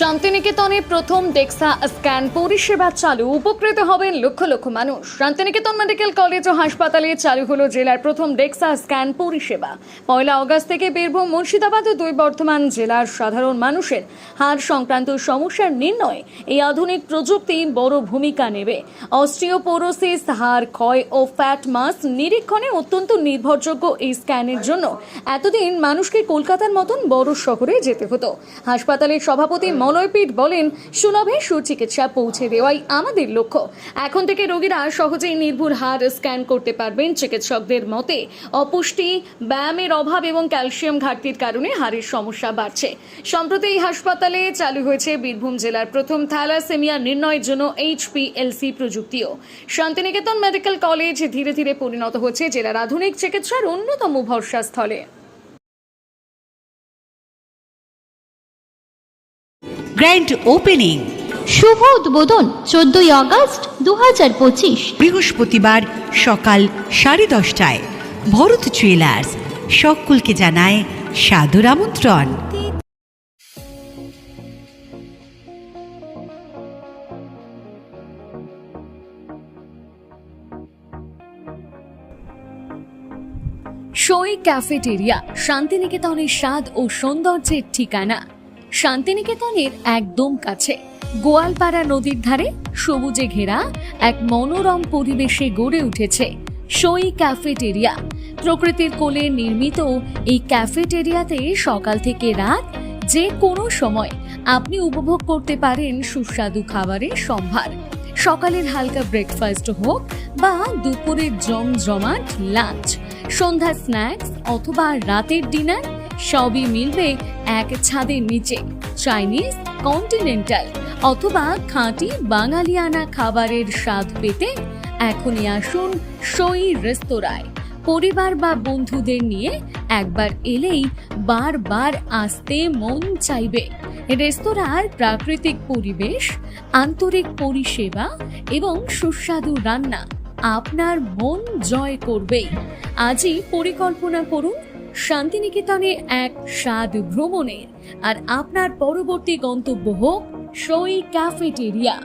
শান্তিনিকেতনে প্রথম DEXA scan পরিষেবা চালু। উপকৃত হবেন লক্ষ লক্ষ মানুষ। শান্তিনিকেতন মেডিকেল কলেজ ও হাসপাতালে চালু হলো জেলার প্রথম ডেক্সা স্ক্যান পরিষেবা। পয়লা অগস্ট থেকে বীরভূম, মুর্শিদাবাদ ও দুই বর্ধমান জেলার সাধারণ মানুষের হাড় সংক্রান্ত সমস্যার নির্ণয়ে এই আধুনিক প্রযুক্তি বড় ভূমিকা নেবে। অস্টিওপোরোসিস, হাড় ক্ষয় ও ফ্যাট মাস নিরীক্ষণে অত্যন্ত নির্ভরযোগ্য এই স্ক্যানের জন্য এতদিন মানুষকে কলকাতার মতন বড় শহরে যেতে হতো। হাসপাতালের সভাপতি মলয়পীঠ বলেন, সুলভে সুচিকিৎসা পৌঁছে দেওয়াই আমাদের লক্ষ্য। এখন থেকে রোগীরা সহজেই নির্ভুল হাড় স্ক্যান করতে পারবেন চিকিৎসকদের মতে। অপুষ্টি, ব্যায়ামের অভাব এবং ক্যালসিয়াম ঘাটতির কারণে হাড়ের সমস্যা বাড়ছে। সম্প্রতি এই হাসপাতালে চালু হয়েছে বীরভূম জেলার প্রথম থ্যালাসেমিয়া নির্ণয়ের জন্য এইচপিএলসি প্রযুক্তিও। শান্তিনিকেতন মেডিকেল কলেজ ধীরে ধীরে পরিণত হচ্ছে জেলার আধুনিক চিকিৎসার অন্যতম ভরসাস্থলে। Grand opening. শুভ উদ্বোধন চোদ্দই আগস্ট দু হাজার পঁচিশ। বৃহস্পতিবার সকাল সাড়ে দশটায় ভরত জুয়েলার্স সকলকে জানায় সাদর আমন্ত্রণ। সই ক্যাফেটেরিয়া শান্তিনিকেতনের স্বাদ ও সৌন্দর্যের ঠিকানা। শান্তিনিকেতনের একদম কাছে। গোয়ালপাড়া নদীর ধারে সবুজে ঘেরা এক মনোরম পরিবেশে গড়ে উঠেছে সই ক্যাফেটেরিয়া। প্রকৃতির কোলে নির্মিত এই ক্যাফেটেরিয়াতে সকাল থেকে রাত যে কোনো সময় আপনি উপভোগ করতে পারেন সুস্বাদু খাবারের সম্ভার। সকালের হালকা ব্রেকফাস্ট হোক বা দুপুরের জমজমাট লাঞ্চ সন্ধ্যা স্ন্যাক্স অথবা রাতের ডিনার সবই মিলবে এক ছাদের নিচে। চাইনিজ কন্টিনেন্টাল অথবা খাঁটি বাঙালিয়ানা খাবারের স্বাদ পেতে এখনই আসুন সই রেস্তোরাঁয়। পরিবার বা বন্ধুদের নিয়ে একবার এলেই বারবার আসতে মন চাইবে। রেস্তোরাঁর প্রাকৃতিক পরিবেশ, আন্তরিক পরিষেবা এবং সুস্বাদু রান্না আপনার মন জয় করবেই। আজই পরিকল্পনা করুন শান্তিনিকেতনে এক স্বাদ ভ্রমণের আর আপনার পরবর্তী গন্তব্য হোক সই ক্যাফেটেরিয়া